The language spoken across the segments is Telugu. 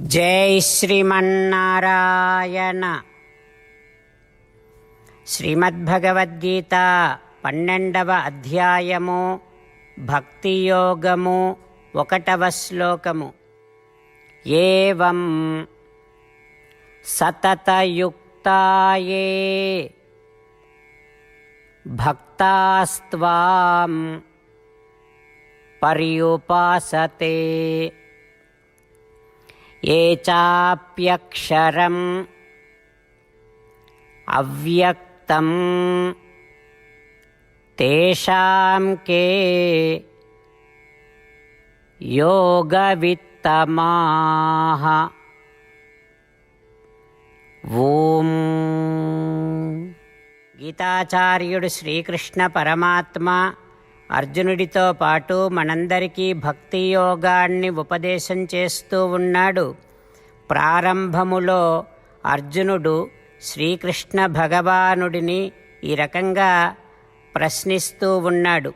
జై శ్రీమన్నారాయణ. శ్రీమద్భగవద్గీత పన్నెండవ అధ్యాయము భక్తి యోగము ఒకటవ శ్లోకము. ఏవం సతతయుక్తాయే. భక్తాస్వాం పర్యుపాసతే. ఏ చాప్యక్షరం అవ్యక్తం తేషాం కే యోగవిత్తమాహ ఓం గీతాచార్యుడు శ్రీకృష్ణ పరమాత్మ అర్జునుడితో పాటు మనందరికీ భక్తి యోగాన్ని ఉపదేశం చేస్తూ ఉన్నాడు. ప్రారంభములో అర్జునుడు శ్రీకృష్ణ భగవానుడిని ఈ రకంగా ప్రశ్నిస్తూ ఉన్నాడు.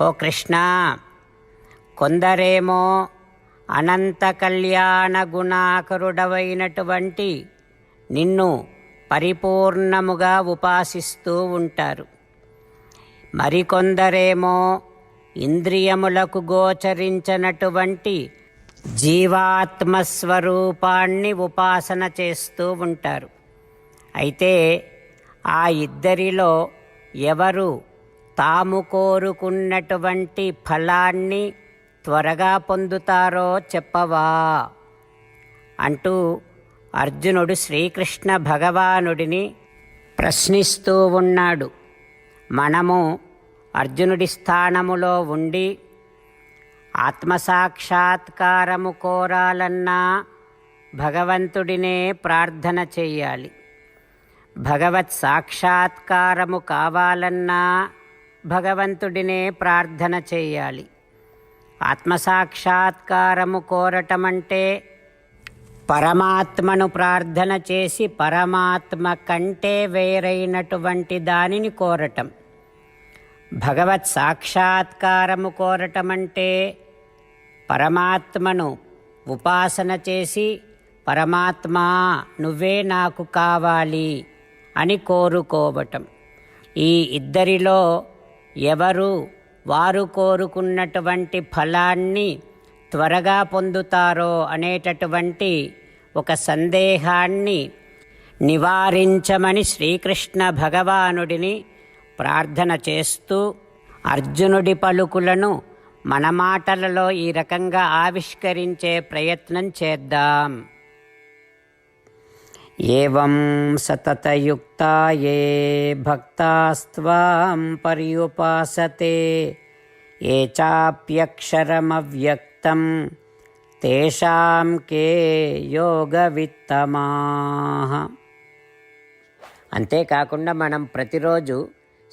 హో కృష్ణ కొందరేమో అనంత కళ్యాణ గుణాకరుడవైనటువంటి నిన్ను పరిపూర్ణముగా ఉపాసిస్తూ ఉంటారు. మరికొందరేమో ఇంద్రియములకు గోచరించనటువంటి జీవాత్మస్వరూపాన్ని ఉపాసన చేస్తూ ఉంటారు. అయితే ఆ ఇద్దరిలో ఎవరు తాము కోరుకున్నటువంటి ఫలాన్ని త్వరగా పొందుతారో చెప్పవా? అంటూ అర్జునుడు శ్రీకృష్ణ భగవానుడిని ప్రశ్నిస్తూ ఉన్నాడు. మనము అర్జునుడి స్థానములో ఉండి ఆత్మసాక్షాత్కారము కోరాలన్నా భగవంతుడినే ప్రార్థన చెయ్యాలి. భగవత్ సాక్షాత్కారము కావాలన్నా భగవంతుడినే ప్రార్థన చేయాలి ఆత్మసాక్షాత్కారము కోరటమంటే పరమాత్మను ప్రార్థన చేసి పరమాత్మ కంటే వేరైనటువంటి దానిని కోరటం. భగవత్ సాక్షాత్కారము కోరటమంటే పరమాత్మను ఉపాసన చేసి పరమాత్మా నువ్వే నాకు కావాలి అని కోరుకోవటం. ఈ ఇద్దరిలో ఎవరు వారు కోరుకున్నటువంటి ఫలాన్ని త్వరగా పొందుతారో అనేటటువంటి ఒక సందేహాన్ని నివారించమని శ్రీకృష్ణ భగవానుడిని ప్రార్థన చేస్తూ అర్జునుడి పలుకులను మన మాటలలో ఈ రకంగా ఆవిష్కరించే ప్రయత్నం చేద్దాం. ఏం సతతయుక్తాయే ఏ భక్తాస్త్వాం పర్యుపాసతే ఏ చాప్యక్షరమవ్యక్తం తేషాం కే యోగవిత్తమా. అంతేకాకుండా మనం ప్రతిరోజు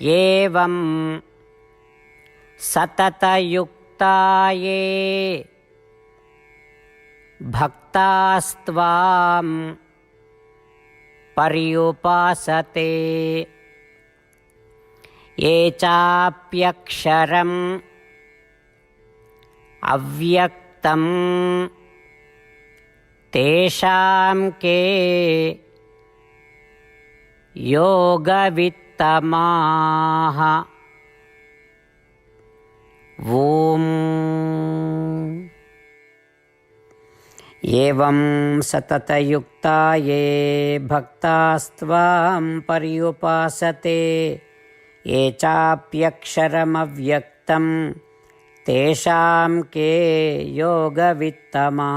एवं सततयुक्ता ये भक्तास्त्वां पर्युपासते। ये चाप्यक्षरम् अव्यक्तं तेषां के योगवित् योगवित्तमाः ॐ एवं सततयुक्ता ये भक्तास्त्वां पर्युपासते ये चाप्यक्षरमव्यक्तं तेषां के योगवित्तमाः